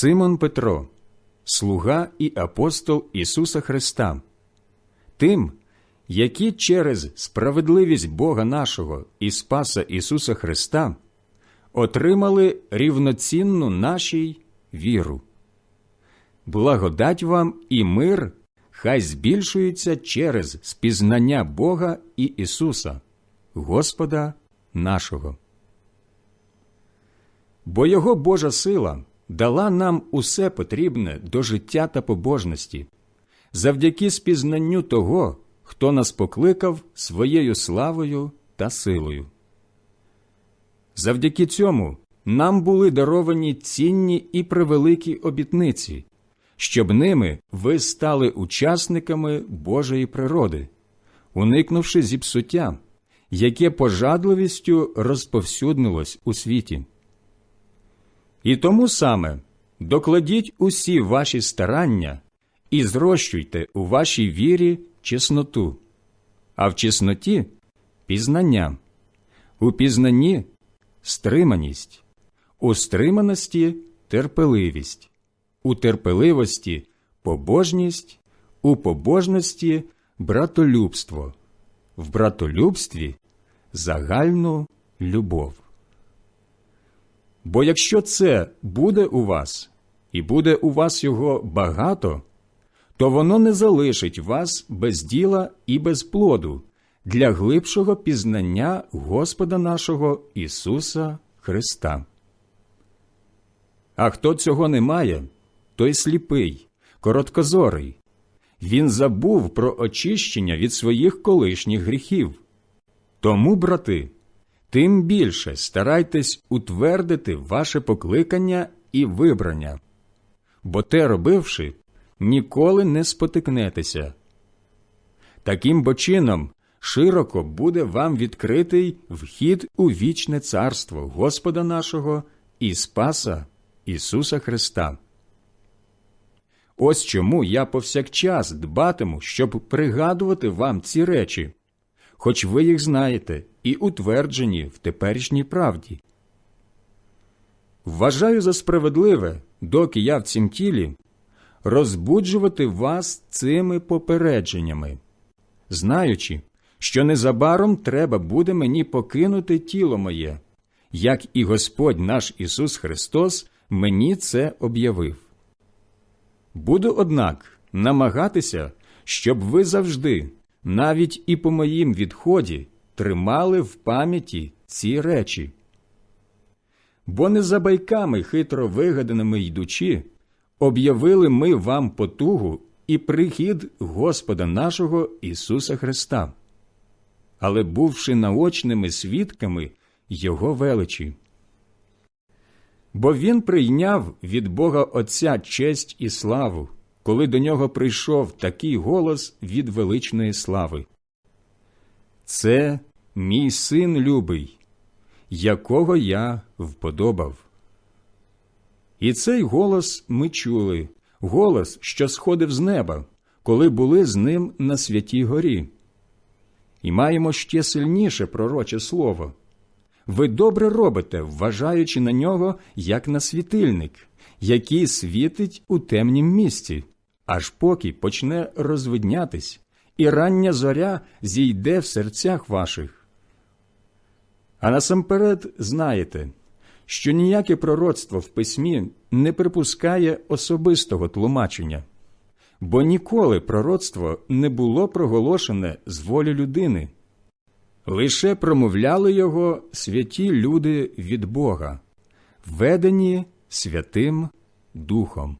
Симон Петро, слуга і апостол Ісуса Христа, тим, які через справедливість Бога нашого і Спаса Ісуса Христа отримали рівноцінну нашій віру. Благодать вам і мир хай збільшується через спізнання Бога і Ісуса, Господа нашого. Бо Його Божа сила дала нам усе потрібне до життя та побожності, завдяки спізнанню того, хто нас покликав своєю славою та силою. Завдяки цьому нам були даровані цінні і превеликі обітниці, щоб ними ви стали учасниками Божої природи, уникнувши зіпсуття, яке пожадливістю розповсюднилось у світі. І тому саме докладіть усі ваші старання і зрощуйте у вашій вірі чесноту, а в чесноті пізнання, у пізнанні стриманість, у стриманості терпеливість, у терпеливості побожність, у побожності братолюбство, в братолюбстві загальну любов. Бо якщо це буде у вас, і буде у вас його багато, то воно не залишить вас без діла і без плоду для глибшого пізнання Господа нашого Ісуса Христа. А хто цього не має, той сліпий, короткозорий. Він забув про очищення від своїх колишніх гріхів. Тому, брати, тим більше старайтесь утвердити ваше покликання і вибрання, бо те робивши, ніколи не спотикнетеся. Таким бо чином широко буде вам відкритий вхід у вічне царство Господа нашого і Спаса Ісуса Христа. Ось чому я повсякчас дбатиму, щоб пригадувати вам ці речі, хоч ви їх знаєте і утверджені в теперішній правді. Вважаю за справедливе, доки я в цім тілі, розбуджувати вас цими попередженнями, знаючи, що незабаром треба буде мені покинути тіло моє, як і Господь наш Ісус Христос мені це об'явив. Буду, однак, намагатися, щоб ви завжди, навіть і по моїм відході, тримали в пам'яті ці речі. Бо не за байками хитро вигаданими йдучи, об'явили ми вам потугу і прихід Господа нашого Ісуса Христа, але бувши наочними свідками Його величі. Бо Він прийняв від Бога Отця честь і славу, коли до нього прийшов такий голос від величної слави. Це мій син любий, якого я вподобав. І цей голос ми чули, голос, що сходив з неба, коли були з ним на святій горі. І маємо ще сильніше пророче слово. Ви добре робите, вважаючи на нього як на світильник, який світить у темнім місці, аж поки почне розвиднятись, і рання зоря зійде в серцях ваших. А насамперед знаєте, що ніяке пророцтво в письмі не припускає особистого тлумачення, бо ніколи пророцтво не було проголошене з волі людини. Лише промовляли його святі люди від Бога, ведені Святим Духом.